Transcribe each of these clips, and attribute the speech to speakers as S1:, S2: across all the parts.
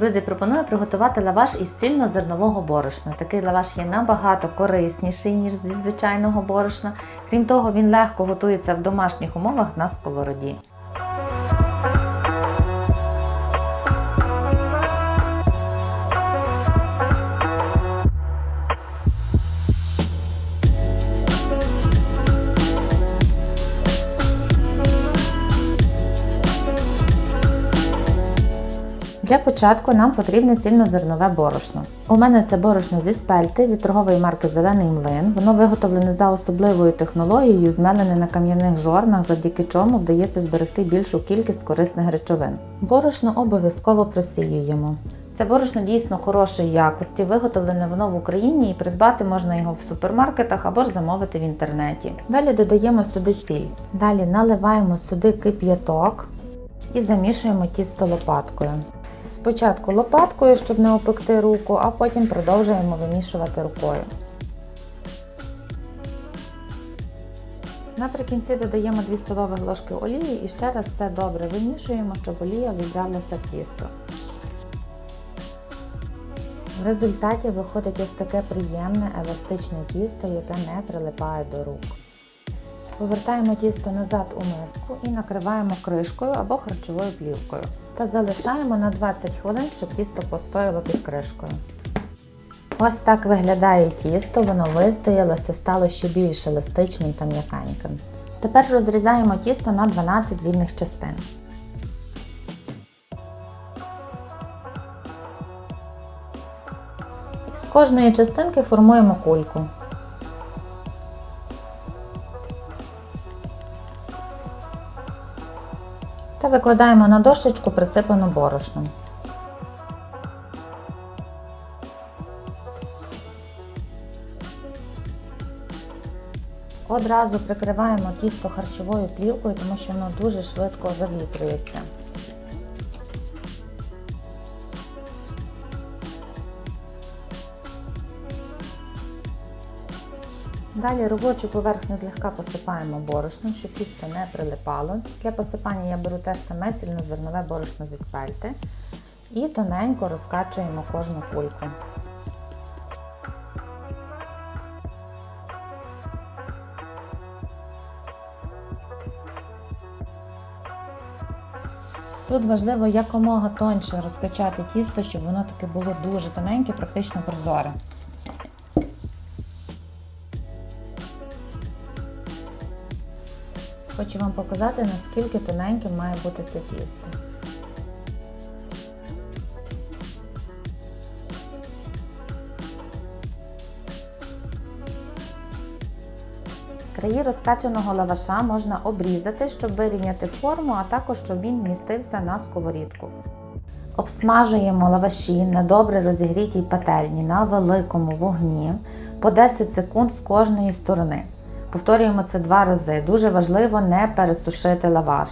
S1: Друзі, пропоную приготувати лаваш із цільнозернового борошна. Такий лаваш є набагато корисніший, ніж зі звичайного борошна. Крім того, він легко готується в домашніх умовах на сковороді. Для початку нам потрібне цільнозернове борошно. У мене це борошно зі спельти від торгової марки Зелений млин. Воно виготовлене за особливою технологією, змелене на кам'яних жорнах, завдяки чому вдається зберегти більшу кількість корисних речовин. Борошно обов'язково просіюємо. Це борошно дійсно хорошої якості, виготовлене воно в Україні і придбати можна його в супермаркетах або ж замовити в інтернеті. Далі додаємо сюди сіль. Далі наливаємо сюди кип'яток і замішуємо тісто лопаткою. Спочатку лопаткою, щоб не опекти руку, а потім продовжуємо вимішувати рукою. Наприкінці додаємо 2 столові ложки олії і ще раз все добре вимішуємо, щоб олія вібралася в тісто. В результаті виходить ось таке приємне еластичне тісто, яке не прилипає до рук. Повертаємо тісто назад у миску і накриваємо кришкою або харчовою плівкою. Та залишаємо на 20 хвилин, щоб тісто постояло під кришкою. Ось так виглядає тісто, воно вистоялося, стало ще більш еластичним та м'якеньким. Тепер розрізаємо тісто на 12 рівних частин. З кожної частинки формуємо кульку. Та викладаємо на дощечку присипану борошном. Одразу прикриваємо тісто харчовою плівкою, тому що воно дуже швидко завітрюється. Далі робочу поверхню злегка посипаємо борошном, щоб тісто не прилипало. Для посипання я беру теж саме цільнозернове борошно зі спельти і тоненько розкачуємо кожну кульку. Тут важливо якомога тоньше розкачати тісто, щоб воно таке було дуже тоненьке, практично прозоре. Хочу вам показати, наскільки тоненьким має бути це тісто. Краї розкачаного лаваша можна обрізати, щоб вирівняти форму, а також щоб він вмістився на сковорідку. Обсмажуємо лаваші на добре розігрітій пательні на великому вогні по 10 секунд з кожної сторони. Повторюємо це два рази. Дуже важливо не пересушити лаваш.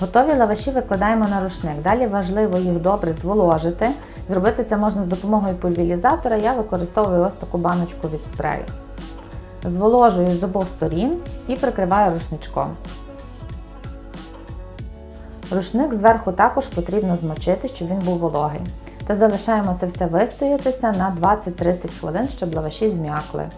S1: Готові лаваші викладаємо на рушник. Далі важливо їх добре зволожити. Зробити це можна з допомогою пульверізатора. Я використовую ось таку баночку від спрею. Зволожую з обох сторін і прикриваю рушничком. Рушник зверху також потрібно змочити, щоб він був вологий. Та залишаємо це все вистоятися на 20-30 хвилин, щоб лаваші зм'якли.